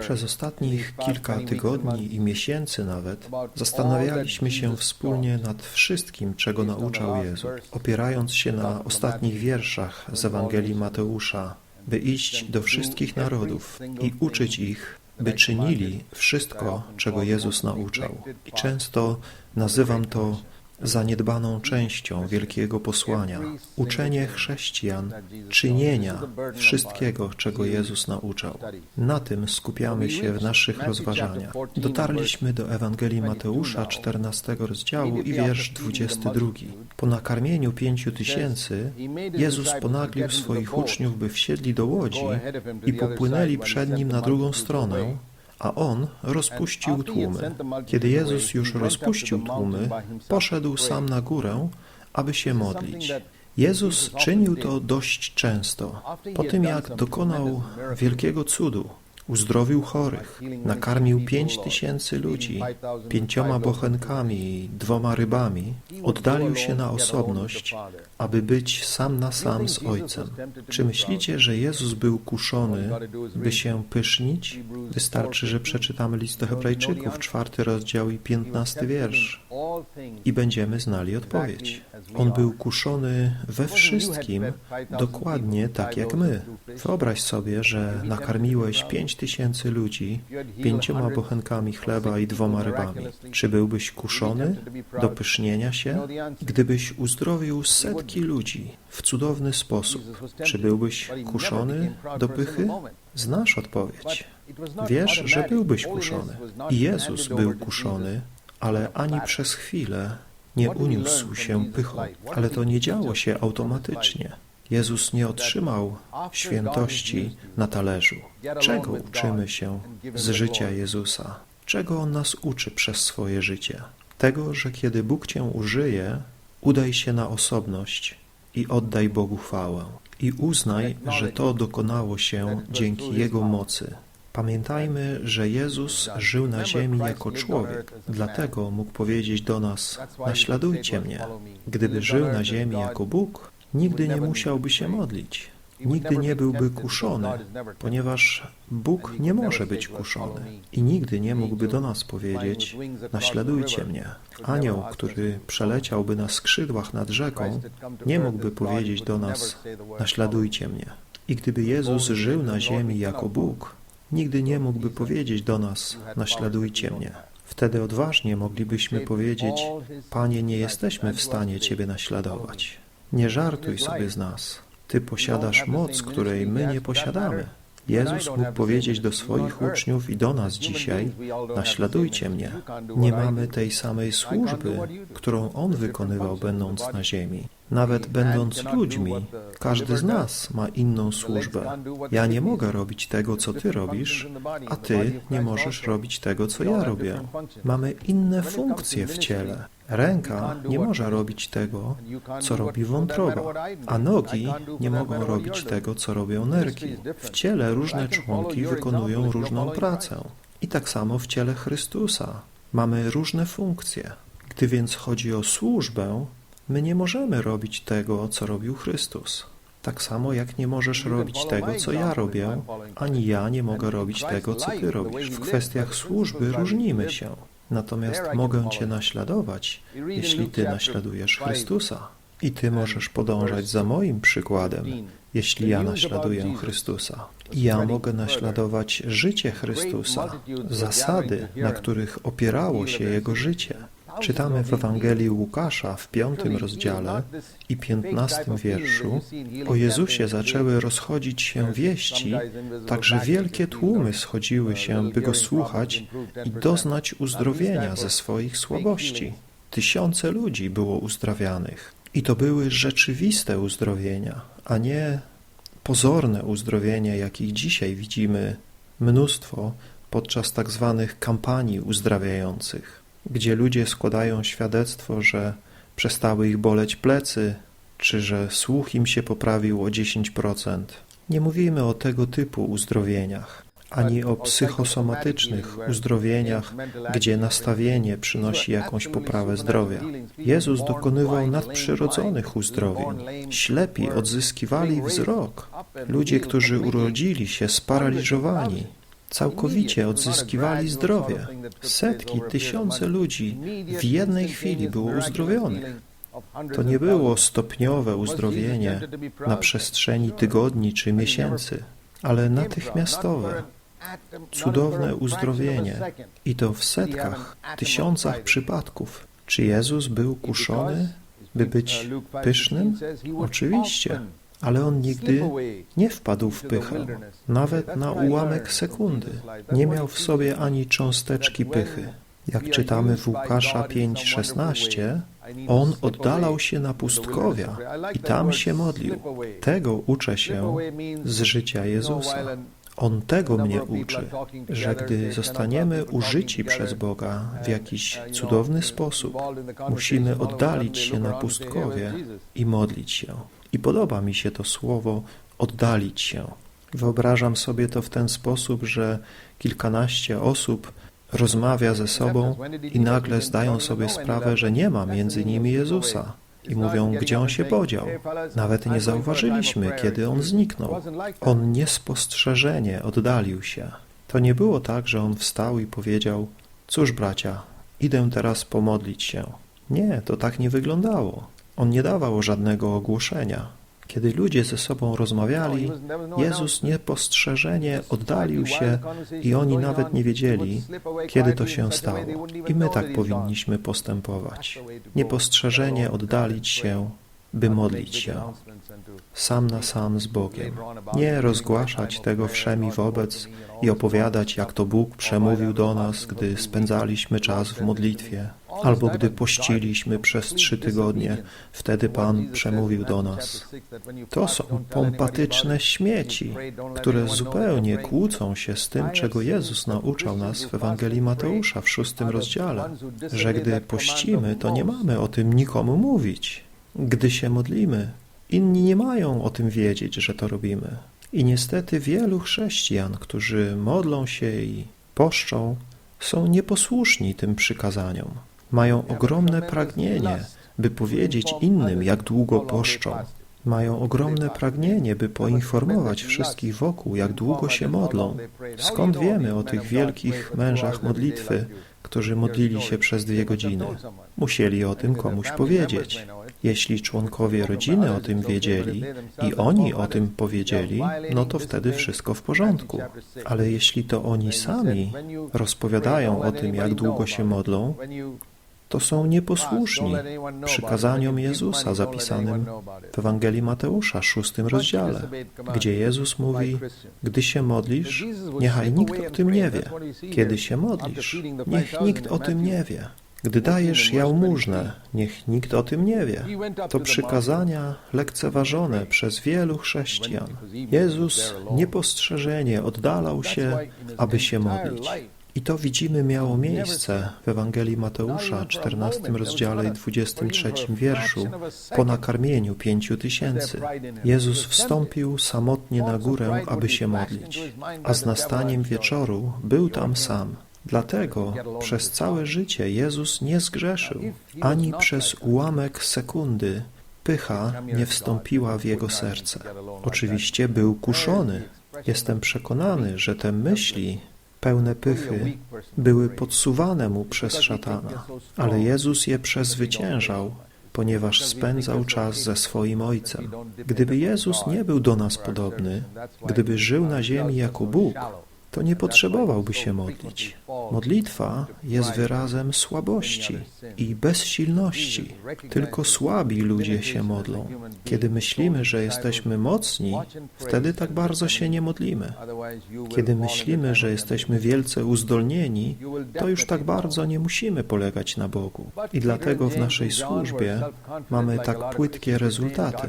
Przez ostatnich kilka tygodni i miesięcy nawet zastanawialiśmy się wspólnie nad wszystkim, czego nauczał Jezus, opierając się na ostatnich wierszach z Ewangelii Mateusza, by iść do wszystkich narodów i uczyć ich, by czynili wszystko, czego Jezus nauczał. I często nazywam to zaniedbaną częścią wielkiego posłania, uczenie chrześcijan czynienia wszystkiego, czego Jezus nauczał. Na tym skupiamy się w naszych rozważaniach. Dotarliśmy do Ewangelii Mateusza 14 rozdziału i wiersz 22. Po nakarmieniu pięciu tysięcy Jezus ponaglił swoich uczniów, by wsiedli do łodzi i popłynęli przed Nim na drugą stronę, a on rozpuścił tłumy. Kiedy Jezus już rozpuścił tłumy, poszedł sam na górę, aby się modlić. Jezus czynił to dość często. Po tym, jak dokonał wielkiego cudu, uzdrowił chorych, nakarmił pięć tysięcy ludzi pięcioma bochenkami i dwoma rybami, oddalił się na osobność, aby być sam na sam z Ojcem. Czy myślicie, że Jezus był kuszony, by się pysznić? Wystarczy, że przeczytamy list do Hebrajczyków, czwarty rozdział i piętnasty wiersz i będziemy znali odpowiedź. On był kuszony we wszystkim, dokładnie tak jak my. Wyobraź sobie, że nakarmiłeś pięć tysięcy ludzi pięcioma bochenkami chleba i dwoma rybami. Czy byłbyś kuszony do pysznienia się? Gdybyś uzdrowił setki ludzi w cudowny sposób, czy byłbyś kuszony do pychy? Znasz odpowiedź. Wiesz, że byłbyś kuszony. I Jezus był kuszony, ale ani przez chwilę nie uniósł się pychą. Ale to nie działo się automatycznie. Jezus nie otrzymał świętości na talerzu. Czego uczymy się z życia Jezusa? Czego On nas uczy przez swoje życie? Tego, że kiedy Bóg Cię użyje, udaj się na osobność i oddaj Bogu chwałę. I uznaj, że to dokonało się dzięki Jego mocy. Pamiętajmy, że Jezus żył na ziemi jako człowiek, dlatego mógł powiedzieć do nas: Naśladujcie mnie. Gdyby żył na ziemi jako Bóg, nigdy nie musiałby się modlić, nigdy nie byłby kuszony, ponieważ Bóg nie może być kuszony i nigdy nie mógłby do nas powiedzieć: Naśladujcie mnie. Anioł, który przeleciałby na skrzydłach nad rzeką, nie mógłby powiedzieć do nas: Naśladujcie mnie. I gdyby Jezus żył na ziemi jako Bóg, nigdy nie mógłby powiedzieć do nas: Naśladujcie mnie. Wtedy odważnie moglibyśmy powiedzieć: Panie, nie jesteśmy w stanie Ciebie naśladować. Nie żartuj sobie z nas. Ty posiadasz moc, której my nie posiadamy. Jezus mógł powiedzieć do swoich uczniów i do nas dzisiaj: Naśladujcie mnie. Nie mamy tej samej służby, którą On wykonywał, będąc na ziemi. Nawet będąc ludźmi, każdy z nas ma inną służbę. Ja nie mogę robić tego, co Ty robisz, a Ty nie możesz robić tego, co ja robię. Mamy inne funkcje w ciele. Ręka nie może robić tego, co robi wątroba, a nogi nie mogą robić tego, co robią nerki. W ciele różne członki wykonują różną pracę. I tak samo w ciele Chrystusa. Mamy różne funkcje. Gdy więc chodzi o służbę, my nie możemy robić tego, co robił Chrystus. Tak samo jak nie możesz robić tego, co ja robię, ani ja nie mogę robić tego, co ty robisz. W kwestiach służby różnimy się. Natomiast mogę Cię naśladować, jeśli Ty naśladujesz Chrystusa. I Ty możesz podążać za moim przykładem, jeśli ja naśladuję Chrystusa. Ja mogę naśladować życie Chrystusa, zasady, na których opierało się Jego życie. Czytamy w Ewangelii Łukasza w piątym rozdziale i piętnastym wierszu o Jezusie zaczęły rozchodzić się wieści, także wielkie tłumy schodziły się, by Go słuchać i doznać uzdrowienia ze swoich słabości. Tysiące ludzi było uzdrawianych. I to były rzeczywiste uzdrowienia, a nie pozorne uzdrowienia, jakich dzisiaj widzimy mnóstwo podczas tak zwanych kampanii uzdrawiających gdzie ludzie składają świadectwo, że przestały ich boleć plecy, czy że słuch im się poprawił o 10%. Nie mówimy o tego typu uzdrowieniach, ani o psychosomatycznych uzdrowieniach, gdzie nastawienie przynosi jakąś poprawę zdrowia. Jezus dokonywał nadprzyrodzonych uzdrowień. Ślepi odzyskiwali wzrok, Ludzie, którzy urodzili się sparaliżowani, całkowicie odzyskiwali zdrowie. Setki, tysiące ludzi w jednej chwili było uzdrowionych. To nie było stopniowe uzdrowienie na przestrzeni tygodni czy miesięcy, ale natychmiastowe, cudowne uzdrowienie i to w setkach, tysiącach przypadków. Czy Jezus był kuszony, by być pysznym? Oczywiście, ale on nigdy nie wpadł w pychę, nawet na ułamek sekundy. Nie miał w sobie ani cząsteczki pychy. Jak czytamy w Łukasza 5:16, on oddalał się na pustkowia i tam się modlił. Tego uczę się z życia Jezusa. On tego mnie uczy, że gdy zostaniemy użyci przez Boga w jakiś cudowny sposób, musimy oddalić się na pustkowie i modlić się. I podoba mi się to słowo oddalić się. Wyobrażam sobie to w ten sposób, że kilkanaście osób rozmawia ze sobą i nagle zdają sobie sprawę, że nie ma między nimi Jezusa. I mówią, gdzie on się podział. Nawet nie zauważyliśmy, kiedy on zniknął. On niespostrzeżenie oddalił się. To nie było tak, że on wstał i powiedział, cóż bracia, idę teraz pomodlić się. Nie, to tak nie wyglądało. On nie dawał żadnego ogłoszenia. Kiedy ludzie ze sobą rozmawiali, Jezus niepostrzeżenie oddalił się i oni nawet nie wiedzieli, kiedy to się stało. I my tak powinniśmy postępować. Niepostrzeżenie oddalić się, by modlić się sam na sam z Bogiem. Nie rozgłaszać tego wszemi wobec i opowiadać, jak to Bóg przemówił do nas, gdy spędzaliśmy czas w modlitwie, albo gdy pościliśmy przez trzy tygodnie, wtedy Pan przemówił do nas. To są pompatyczne śmieci, które zupełnie kłócą się z tym, czego Jezus nauczał nas w Ewangelii Mateusza w szóstym rozdziale, że gdy pościmy, to nie mamy o tym nikomu mówić. Gdy się modlimy, inni nie mają o tym wiedzieć, że to robimy. I niestety wielu chrześcijan, którzy modlą się i poszczą, są nieposłuszni tym przykazaniom. Mają ogromne pragnienie, by powiedzieć innym, jak długo poszczą. Mają ogromne pragnienie, by poinformować wszystkich wokół, jak długo się modlą. Skąd wiemy o tych wielkich mężach modlitwy, którzy modlili się przez dwie godziny? Musieli o tym komuś powiedzieć. Jeśli członkowie rodziny o tym wiedzieli i oni o tym powiedzieli, no to wtedy wszystko w porządku. Ale jeśli to oni sami rozpowiadają o tym, jak długo się modlą, to są nieposłuszni przykazaniom Jezusa zapisanym w Ewangelii Mateusza, szóstym rozdziale, gdzie Jezus mówi, gdy się modlisz, niechaj nikt o tym nie wie. Kiedy się modlisz, niech nikt o tym nie wie. Gdy dajesz jałmużnę, niech nikt o tym nie wie. To przykazania lekceważone przez wielu chrześcijan. Jezus niepostrzeżenie oddalał się, aby się modlić. I to widzimy miało miejsce w Ewangelii Mateusza, 14 rozdziale i 23 wierszu, po nakarmieniu pięciu tysięcy. Jezus wstąpił samotnie na górę, aby się modlić, a z nastaniem wieczoru był tam sam. Dlatego przez całe życie Jezus nie zgrzeszył, ani przez ułamek sekundy pycha nie wstąpiła w jego serce. Oczywiście był kuszony. Jestem przekonany, że te myśli pełne pychy były podsuwane mu przez szatana, ale Jezus je przezwyciężał, ponieważ spędzał czas ze swoim Ojcem. Gdyby Jezus nie był do nas podobny, gdyby żył na ziemi jako Bóg, to nie potrzebowałby się modlić. Modlitwa jest wyrazem słabości i bezsilności. Tylko słabi ludzie się modlą. Kiedy myślimy, że jesteśmy mocni, wtedy tak bardzo się nie modlimy. Kiedy myślimy, że jesteśmy wielce uzdolnieni, to już tak bardzo nie musimy polegać na Bogu. I dlatego w naszej służbie mamy tak płytkie rezultaty.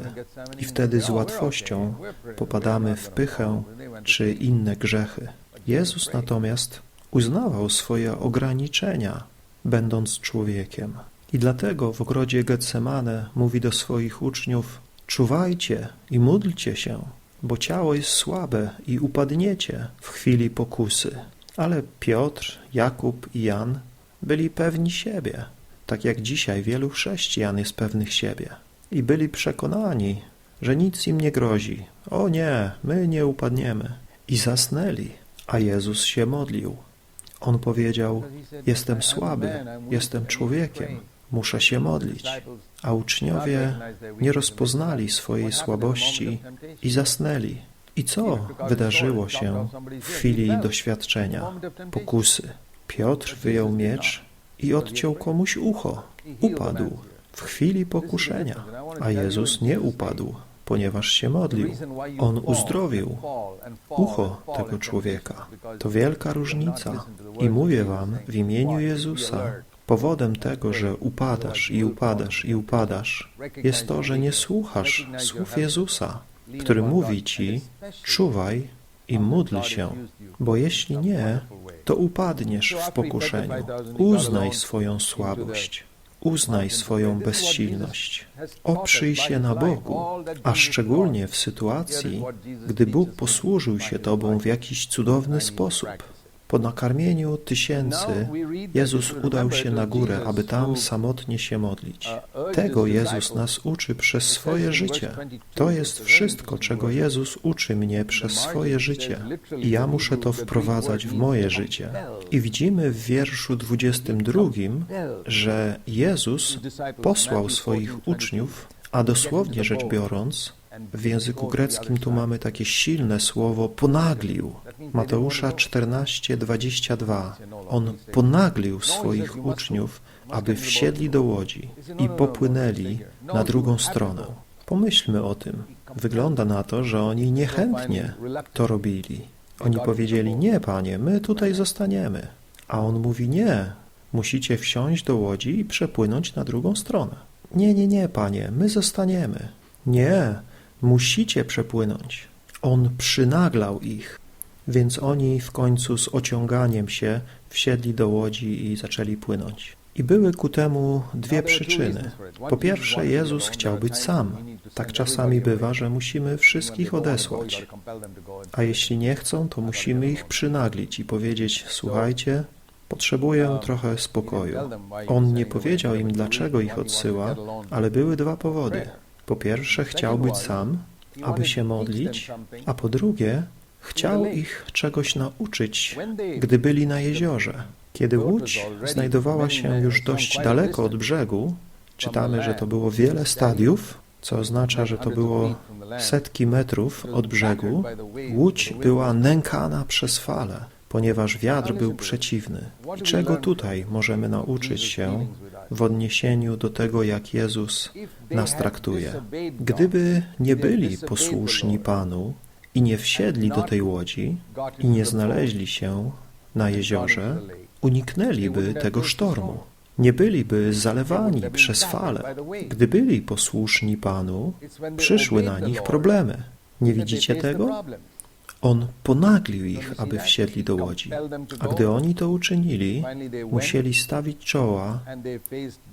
I wtedy z łatwością popadamy w pychę czy inne grzechy. Jezus natomiast uznawał swoje ograniczenia, będąc człowiekiem. I dlatego w ogrodzie Getsemane mówi do swoich uczniów: Czuwajcie i módlcie się, bo ciało jest słabe i upadniecie w chwili pokusy. Ale Piotr, Jakub i Jan byli pewni siebie, tak jak dzisiaj wielu chrześcijan jest pewnych siebie. I byli przekonani, że nic im nie grozi. O nie, my nie upadniemy. I zasnęli, a Jezus się modlił. On powiedział, jestem słaby, jestem człowiekiem, muszę się modlić. A uczniowie nie rozpoznali swojej słabości i zasnęli. I co wydarzyło się w chwili doświadczenia, pokusy? Piotr wyjął miecz i odciął komuś ucho. Upadł w chwili pokuszenia, a Jezus nie upadł, ponieważ się modlił. On uzdrowił ucho tego człowieka. To wielka różnica. I mówię wam w imieniu Jezusa, powodem tego, że upadasz i upadasz i upadasz, jest to, że nie słuchasz słów Jezusa, który mówi ci, czuwaj i módl się, bo jeśli nie, to upadniesz w pokuszeniu. Uznaj swoją słabość. Uznaj swoją bezsilność. Oprzyj się na Bogu, a szczególnie w sytuacji, gdy Bóg posłużył się Tobą w jakiś cudowny sposób. Po nakarmieniu tysięcy Jezus udał się na górę, aby tam samotnie się modlić. Tego Jezus nas uczy przez swoje życie. To jest wszystko, czego Jezus uczy mnie przez swoje życie. I ja muszę to wprowadzać w moje życie. I widzimy w wierszu 22, że Jezus posłał swoich uczniów, a dosłownie rzecz biorąc, w języku greckim tu mamy takie silne słowo ponaglił. Mateusza 14:22. On ponaglił swoich uczniów, aby wsiedli do łodzi i popłynęli na drugą stronę. Pomyślmy o tym. Wygląda na to, że oni niechętnie to robili. Oni powiedzieli: Nie, panie, my tutaj zostaniemy. A on mówi: Nie, musicie wsiąść do łodzi i przepłynąć na drugą stronę. Nie, nie, nie, panie, my zostaniemy. Nie, musicie przepłynąć. On przynaglał ich, więc oni w końcu z ociąganiem się wsiedli do łodzi i zaczęli płynąć. I były ku temu dwie przyczyny. Po pierwsze, Jezus chciał być sam. Tak czasami bywa, że musimy wszystkich odesłać. A jeśli nie chcą, to musimy ich przynaglić i powiedzieć: Słuchajcie, potrzebuję trochę spokoju. On nie powiedział im, dlaczego ich odsyła, ale były dwa powody. Po pierwsze, chciał być sam, aby się modlić, a po drugie, chciał ich czegoś nauczyć, gdy byli na jeziorze. Kiedy łódź znajdowała się już dość daleko od brzegu, czytamy, że to było wiele stadiów, co oznacza, że to było setki metrów od brzegu. Łódź była nękana przez fale, ponieważ wiatr był przeciwny. Czego tutaj możemy nauczyć się w odniesieniu do tego, jak Jezus nas traktuje? Gdyby nie byli posłuszni Panu i nie wsiedli do tej łodzi i nie znaleźli się na jeziorze, uniknęliby tego sztormu. Nie byliby zalewani przez fale. Gdy byli posłuszni Panu, przyszły na nich problemy. Nie widzicie tego? On ponaglił ich, aby wsiedli do łodzi. A gdy oni to uczynili, musieli stawić czoła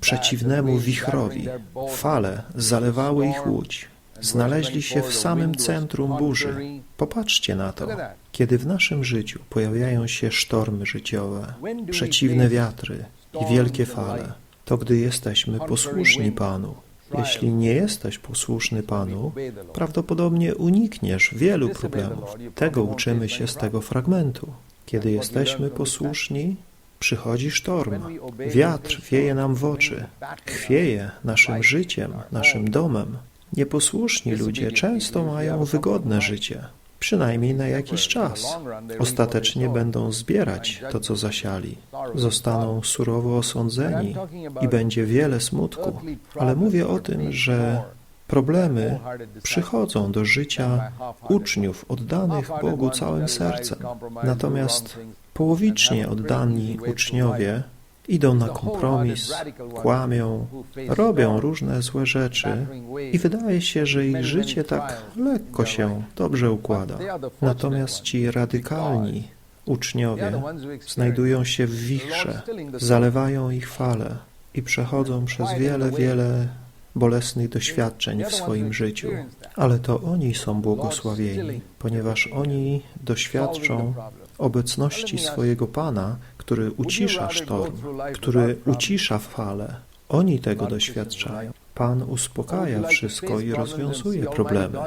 przeciwnemu wichrowi. Fale zalewały ich łódź. Znaleźli się w samym centrum burzy. Popatrzcie na to. Kiedy w naszym życiu pojawiają się sztormy życiowe, przeciwne wiatry i wielkie fale, to gdy jesteśmy posłuszni Panu, jeśli nie jesteś posłuszny Panu, prawdopodobnie unikniesz wielu problemów. Tego uczymy się z tego fragmentu. Kiedy jesteśmy posłuszni, przychodzi sztorm. Wiatr wieje nam w oczy, chwieje naszym życiem, naszym domem. Nieposłuszni ludzie często mają wygodne życie, przynajmniej na jakiś czas. Ostatecznie będą zbierać to, co zasiali. Zostaną surowo osądzeni i będzie wiele smutku. Ale mówię o tym, że problemy przychodzą do życia uczniów oddanych Bogu całym sercem. Natomiast połowicznie oddani uczniowie idą na kompromis, kłamią, robią różne złe rzeczy i wydaje się, że ich życie tak lekko się dobrze układa. Natomiast ci radykalni uczniowie znajdują się w wichrze, zalewają ich fale i przechodzą przez wiele, wiele bolesnych doświadczeń w swoim życiu. Ale to oni są błogosławieni, ponieważ oni doświadczą obecności swojego Pana, który ucisza sztorm, który ucisza fale. Oni tego doświadczają. Pan uspokaja wszystko i rozwiązuje problemy.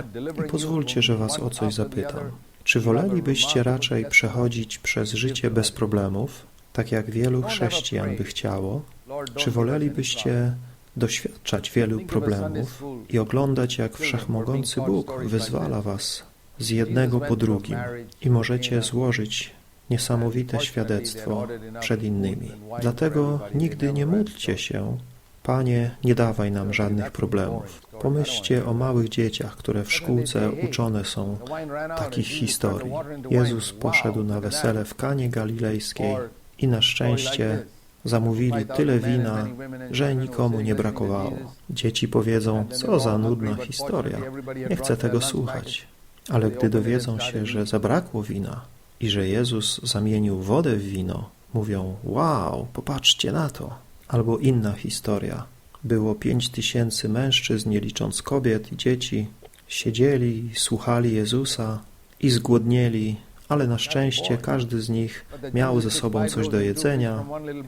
I pozwólcie, że Was o coś zapytam. Czy wolelibyście raczej przechodzić przez życie bez problemów, tak jak wielu chrześcijan by chciało? Czy wolelibyście doświadczać wielu problemów i oglądać, jak wszechmogący Bóg wyzwala Was z jednego po drugim i możecie złożyć niesamowite świadectwo przed innymi. Dlatego nigdy nie módlcie się, Panie, nie dawaj nam żadnych problemów. Pomyślcie o małych dzieciach, które w szkółce uczone są takich historii. Jezus poszedł na wesele w Kanie Galilejskiej i na szczęście zamówili tyle wina, że nikomu nie brakowało. Dzieci powiedzą, co za nudna historia, nie chcę tego słuchać. Ale gdy dowiedzą się, że zabrakło wina i że Jezus zamienił wodę w wino, mówią, wow, popatrzcie na to. Albo inna historia. Było pięć tysięcy mężczyzn, nie licząc kobiet i dzieci, siedzieli, słuchali Jezusa i zgłodnieli, ale na szczęście każdy z nich miał ze sobą coś do jedzenia,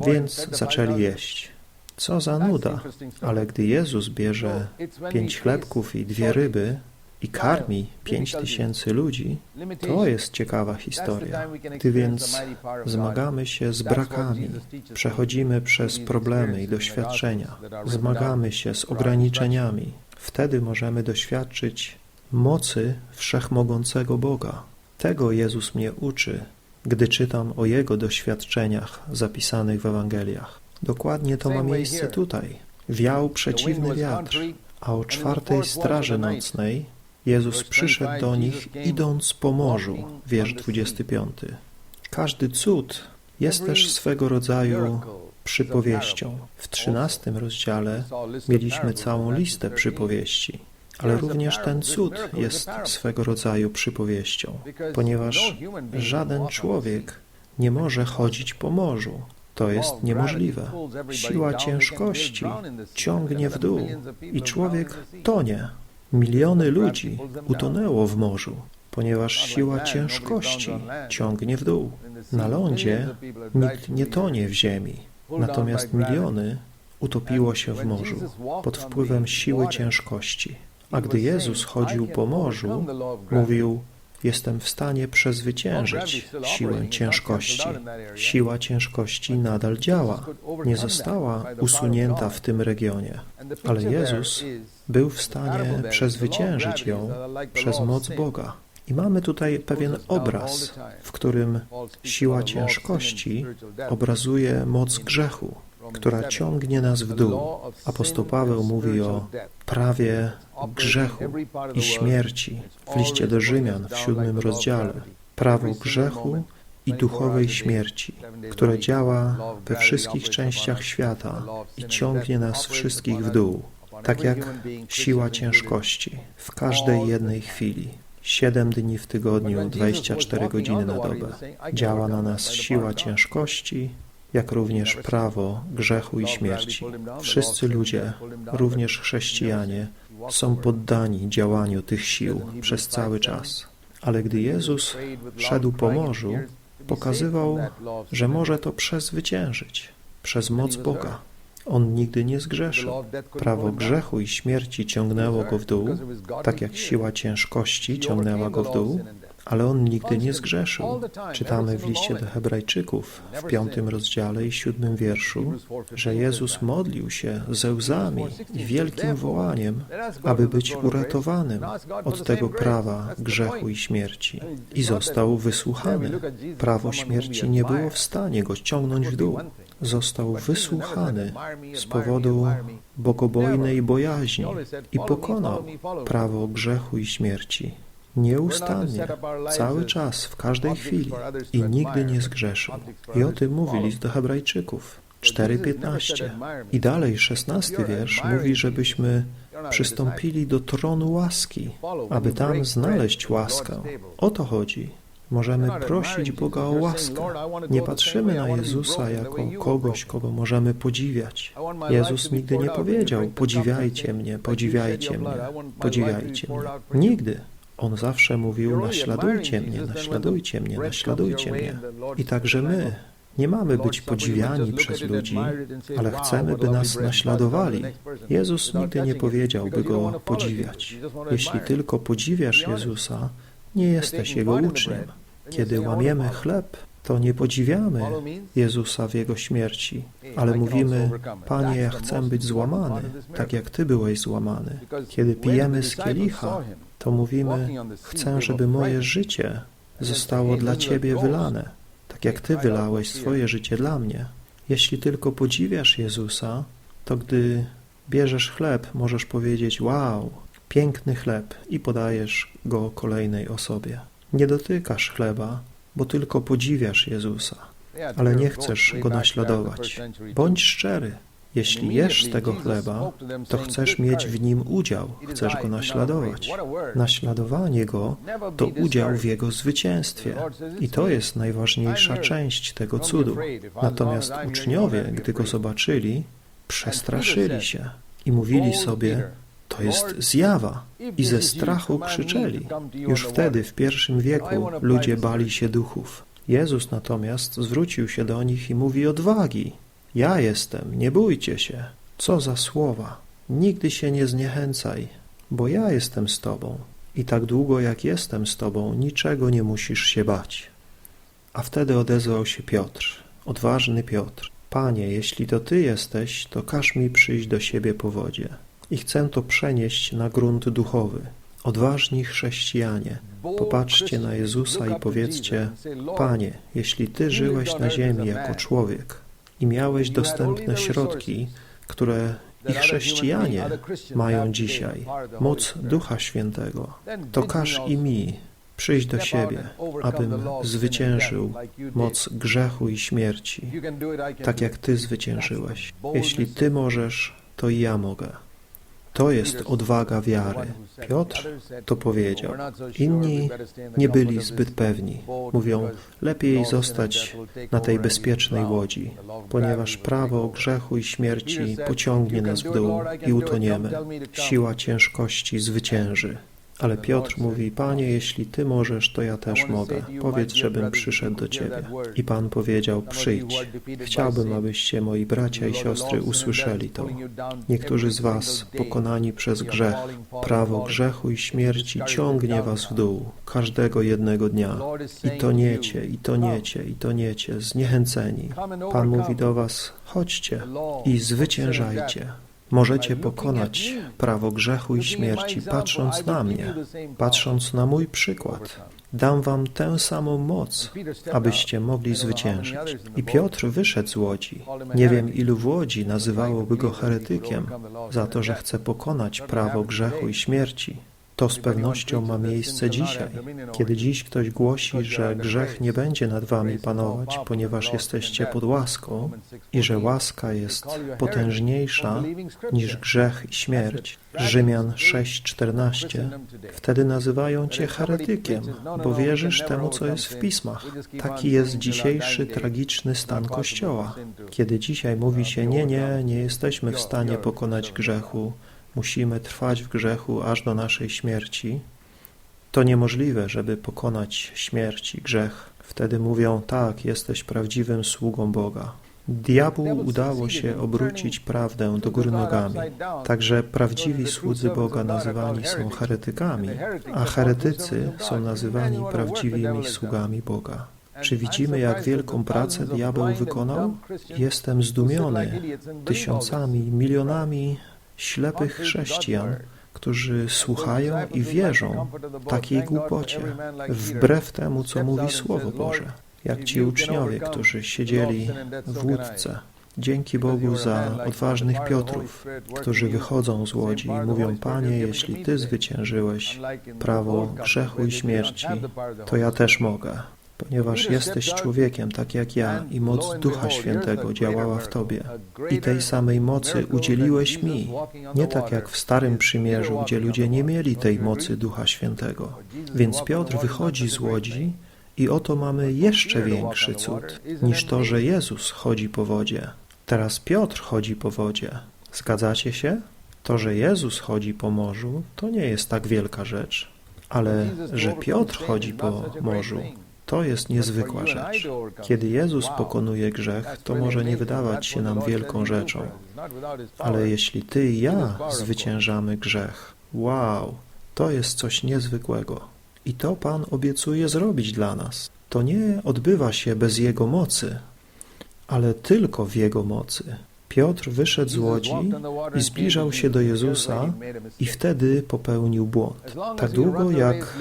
więc zaczęli jeść. Co za nuda, ale gdy Jezus bierze pięć chlebków i dwie ryby i karmi pięć tysięcy ludzi, to jest ciekawa historia. Gdy więc zmagamy się z brakami, przechodzimy przez problemy i doświadczenia, zmagamy się z ograniczeniami, wtedy możemy doświadczyć mocy wszechmogącego Boga. Tego Jezus mnie uczy, gdy czytam o Jego doświadczeniach zapisanych w Ewangeliach. Dokładnie to ma miejsce tutaj. Wiał przeciwny wiatr, a o czwartej straży nocnej Jezus przyszedł do nich idąc po morzu, wiersz 25. Każdy cud jest też swego rodzaju przypowieścią. W trzynastym rozdziale mieliśmy całą listę przypowieści, ale również ten cud jest swego rodzaju przypowieścią, ponieważ żaden człowiek nie może chodzić po morzu. To jest niemożliwe. Siła ciężkości ciągnie w dół i człowiek tonie. Miliony ludzi utonęło w morzu, ponieważ siła ciężkości ciągnie w dół. Na lądzie nikt nie tonie w ziemi, natomiast miliony utopiło się w morzu pod wpływem siły ciężkości. A gdy Jezus chodził po morzu, mówił, jestem w stanie przezwyciężyć siłę ciężkości. Siła ciężkości nadal działa, nie została usunięta w tym regionie, ale Jezus był w stanie przezwyciężyć ją przez moc Boga. I mamy tutaj pewien obraz, w którym siła ciężkości obrazuje moc grzechu, która ciągnie nas w dół. Apostoł Paweł mówi o prawie grzechu i śmierci w liście do Rzymian w siódmym rozdziale. Prawo grzechu i duchowej śmierci, które działa we wszystkich częściach świata i ciągnie nas wszystkich w dół, tak jak siła ciężkości w każdej jednej chwili. Siedem dni w tygodniu, 24 godziny na dobę. Działa na nas siła ciężkości, jak również prawo grzechu i śmierci. Wszyscy ludzie, również chrześcijanie, są poddani działaniu tych sił przez cały czas. Ale gdy Jezus szedł po morzu, pokazywał, że może to przezwyciężyć przez moc Boga. On nigdy nie zgrzeszył. Prawo grzechu i śmierci ciągnęło go w dół, tak jak siła ciężkości ciągnęła go w dół, ale on nigdy nie zgrzeszył. Czytamy w liście do Hebrajczyków w piątym rozdziale i siódmym wierszu, że Jezus modlił się ze łzami i wielkim wołaniem, aby być uratowanym od tego prawa grzechu i śmierci. I został wysłuchany. Prawo śmierci nie było w stanie go ciągnąć w dół. Został wysłuchany z powodu bogobojnej bojaźni i pokonał prawo grzechu i śmierci. Nieustannie, cały czas, w każdej chwili i nigdy nie zgrzeszył. I o tym mówi list do Hebrajczyków 4:15. I dalej, szesnasty wiersz mówi, żebyśmy przystąpili do tronu łaski, aby tam znaleźć łaskę. O to chodzi. Możemy prosić Boga o łaskę. Nie patrzymy na Jezusa jako kogoś, kogo możemy podziwiać. Jezus nigdy nie powiedział: Podziwiajcie mnie, podziwiajcie mnie, podziwiajcie mnie. Nigdy. On zawsze mówił: Naśladujcie mnie, naśladujcie mnie, naśladujcie mnie. I także my Nie mamy być podziwiani przez ludzi, ale chcemy, by nas naśladowali. Jezus nigdy nie powiedział, by Go podziwiać. Jeśli tylko podziwiasz Jezusa, nie jesteś Jego uczniem. Kiedy łamiemy chleb, to nie podziwiamy Jezusa w Jego śmierci, ale mówimy, Panie, ja chcę być złamany, tak jak Ty byłeś złamany. Kiedy pijemy z kielicha, to mówimy, chcę, żeby moje życie zostało dla Ciebie wylane, tak jak Ty wylałeś swoje życie dla mnie. Jeśli tylko podziwiasz Jezusa, to gdy bierzesz chleb, możesz powiedzieć, wow, piękny chleb i podajesz go kolejnej osobie. Nie dotykasz chleba, bo tylko podziwiasz Jezusa, ale nie chcesz Go naśladować. Bądź szczery. Jeśli jesz z tego chleba, to chcesz mieć w nim udział, chcesz Go naśladować. Naśladowanie Go to udział w Jego zwycięstwie i to jest najważniejsza część tego cudu. Natomiast uczniowie, gdy Go zobaczyli, przestraszyli się i mówili sobie, to jest zjawa. I ze strachu krzyczeli. Już wtedy, w pierwszym wieku, ludzie bali się duchów. Jezus natomiast zwrócił się do nich i mówi odwagi. Ja jestem, nie bójcie się. Co za słowa. Nigdy się nie zniechęcaj, bo ja jestem z tobą. I tak długo jak jestem z tobą, niczego nie musisz się bać. A wtedy odezwał się Piotr, odważny Piotr. Panie, jeśli to Ty jesteś, to każ mi przyjść do siebie po wodzie i chcę to przenieść na grunt duchowy. Odważni chrześcijanie, popatrzcie na Jezusa i powiedzcie, Panie, jeśli Ty żyłeś na ziemi jako człowiek i miałeś dostępne środki, które i chrześcijanie mają dzisiaj, moc Ducha Świętego, to każ i mi przyjść do siebie, abym zwyciężył moc grzechu i śmierci, tak jak Ty zwyciężyłeś. Jeśli Ty możesz, to i ja mogę. To jest odwaga wiary. Piotr to powiedział. Inni nie byli zbyt pewni. Mówią, lepiej zostać na tej bezpiecznej łodzi, ponieważ prawo grzechu i śmierci pociągnie nas w dół i utoniemy. Siła ciężkości zwycięży. Ale Piotr mówi, Panie, jeśli Ty możesz, to ja też mogę. Powiedz, żebym przyszedł do Ciebie. I Pan powiedział, przyjdź. Chciałbym, abyście, moi bracia i siostry, usłyszeli to. Niektórzy z Was, pokonani przez grzech, prawo grzechu i śmierci ciągnie Was w dół, każdego jednego dnia. I toniecie, i toniecie, i toniecie, zniechęceni. Pan mówi do Was, chodźcie i zwyciężajcie. Możecie pokonać prawo grzechu i śmierci, patrząc na mnie, patrząc na mój przykład. Dam wam tę samą moc, abyście mogli zwyciężyć. I Piotr wyszedł z łodzi. Nie wiem, ilu w łodzi nazywałoby go heretykiem za to, że chce pokonać prawo grzechu i śmierci. To z pewnością ma miejsce dzisiaj, kiedy dziś ktoś głosi, że grzech nie będzie nad wami panować, ponieważ jesteście pod łaską i że łaska jest potężniejsza niż grzech i śmierć. Rzymian 6:14. Wtedy nazywają cię heretykiem, bo wierzysz temu, co jest w pismach. Taki jest dzisiejszy tragiczny stan Kościoła, kiedy dzisiaj mówi się: Nie, nie, nie jesteśmy w stanie pokonać grzechu musimy trwać w grzechu aż do naszej śmierci, to niemożliwe, żeby pokonać śmierć i grzech. Wtedy mówią, tak, jesteś prawdziwym sługą Boga. Diabłu udało się obrócić prawdę do góry nogami. Także prawdziwi słudzy Boga nazywani są heretykami, a heretycy są nazywani prawdziwymi sługami Boga. Czy widzimy, jak wielką pracę diabeł wykonał? Jestem zdumiony tysiącami, milionami ślepych chrześcijan, którzy słuchają i wierzą takiej głupocie, wbrew temu, co mówi Słowo Boże, jak ci uczniowie, którzy siedzieli w łódce. Dzięki Bogu za odważnych Piotrów, którzy wychodzą z łodzi i mówią, Panie, jeśli Ty zwyciężyłeś prawo grzechu i śmierci, to ja też mogę ponieważ jesteś człowiekiem tak jak ja i moc Ducha Świętego działała w Tobie. I tej samej mocy udzieliłeś mi, nie tak jak w Starym Przymierzu, gdzie ludzie nie mieli tej mocy Ducha Świętego. Więc Piotr wychodzi z łodzi i oto mamy jeszcze większy cud niż to, że Jezus chodzi po wodzie. Teraz Piotr chodzi po wodzie. Zgadzacie się? To, że Jezus chodzi po morzu, to nie jest tak wielka rzecz, ale że Piotr chodzi po morzu, To jest niezwykła rzecz. Kiedy Jezus pokonuje grzech, to może nie wydawać się nam wielką rzeczą, ale jeśli Ty i ja zwyciężamy grzech, wow, to jest coś niezwykłego. I to Pan obiecuje zrobić dla nas. To nie odbywa się bez Jego mocy, ale tylko w Jego mocy. Piotr wyszedł z łodzi i zbliżał się do Jezusa i wtedy popełnił błąd. Tak długo jak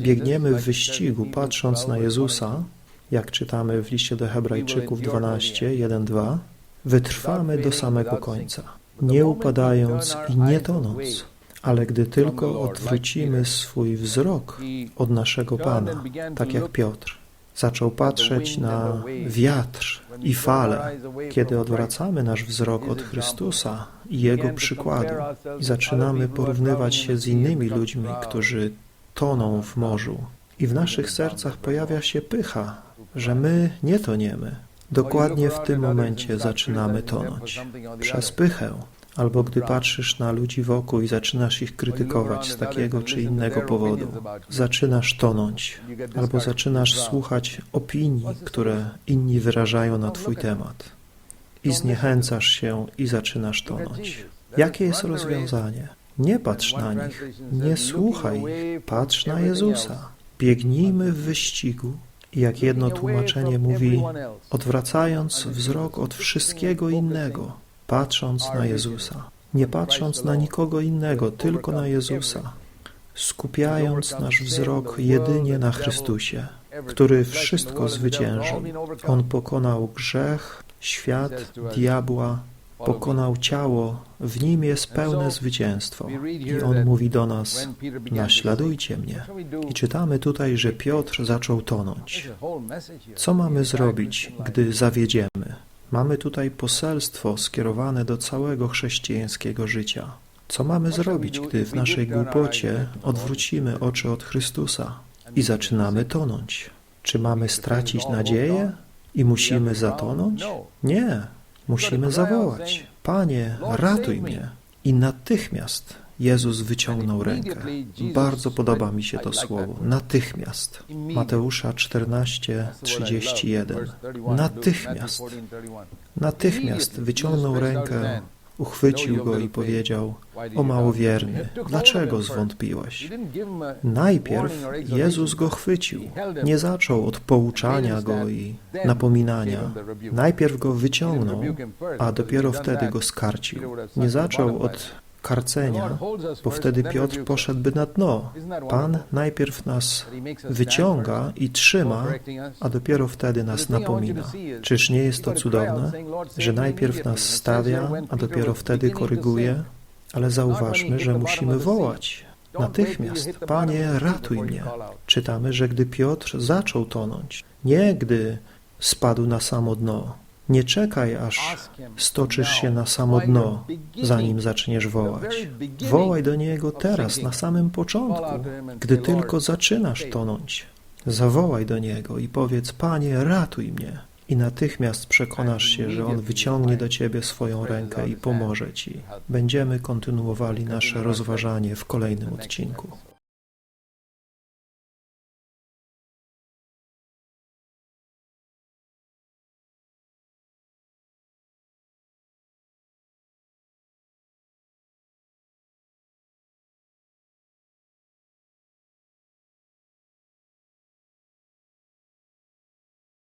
biegniemy w wyścigu patrząc na Jezusa, jak czytamy w liście do Hebrajczyków 12, 1, 2, wytrwamy do samego końca, nie upadając i nie tonąc. Ale gdy tylko odwrócimy swój wzrok od naszego Pana, tak jak Piotr, zaczął patrzeć na wiatr i fale, kiedy odwracamy nasz wzrok od Chrystusa i Jego przykładu i zaczynamy porównywać się z innymi ludźmi, którzy toną w morzu. I w naszych sercach pojawia się pycha, że my nie toniemy. Dokładnie w tym momencie zaczynamy tonąć. Przez pychę, albo gdy patrzysz na ludzi wokół i zaczynasz ich krytykować z takiego czy innego powodu, zaczynasz tonąć, albo zaczynasz słuchać opinii, które inni wyrażają na Twój temat i zniechęcasz się i zaczynasz tonąć. Jakie jest rozwiązanie? Nie patrz na nich, nie słuchaj ich, patrz na Jezusa. Biegnijmy w wyścigu jak jedno tłumaczenie mówi, odwracając wzrok od wszystkiego innego, patrząc na Jezusa, nie patrząc na nikogo innego, tylko na Jezusa, skupiając nasz wzrok jedynie na Chrystusie, który wszystko zwyciężył. On pokonał grzech, świat, diabła, pokonał ciało, w nim jest pełne zwycięstwo. I on mówi do nas, naśladujcie mnie. I czytamy tutaj, że Piotr zaczął tonąć. Co mamy zrobić, gdy zawiedziemy? Mamy tutaj poselstwo skierowane do całego chrześcijańskiego życia. Co mamy zrobić, gdy w naszej głupocie odwrócimy oczy od Chrystusa i zaczynamy tonąć? Czy mamy stracić nadzieję i musimy zatonąć? Nie, musimy zawołać: Panie, ratuj mnie! I natychmiast Jezus wyciągnął rękę. Bardzo podoba mi się to słowo. Natychmiast. Mateusza 14, 31. Natychmiast. Natychmiast wyciągnął rękę, uchwycił go i powiedział: O małowierny, dlaczego zwątpiłeś? Najpierw Jezus go chwycił. Nie zaczął od pouczania go i napominania. Najpierw go wyciągnął, a dopiero wtedy go skarcił. Nie zaczął od karcenia, bo wtedy Piotr poszedłby na dno. Pan najpierw nas wyciąga i trzyma, a dopiero wtedy nas napomina. Czyż nie jest to cudowne, że najpierw nas stawia, a dopiero wtedy koryguje? Ale zauważmy, że musimy wołać. Natychmiast, Panie, ratuj mnie. Czytamy, że gdy Piotr zaczął tonąć, nie gdy spadł na samo dno, nie czekaj, aż stoczysz się na samo dno, zanim zaczniesz wołać. Wołaj do Niego teraz, na samym początku, gdy tylko zaczynasz tonąć. Zawołaj do Niego i powiedz, Panie, ratuj mnie. I natychmiast przekonasz się, że On wyciągnie do Ciebie swoją rękę i pomoże Ci. Będziemy kontynuowali nasze rozważanie w kolejnym odcinku.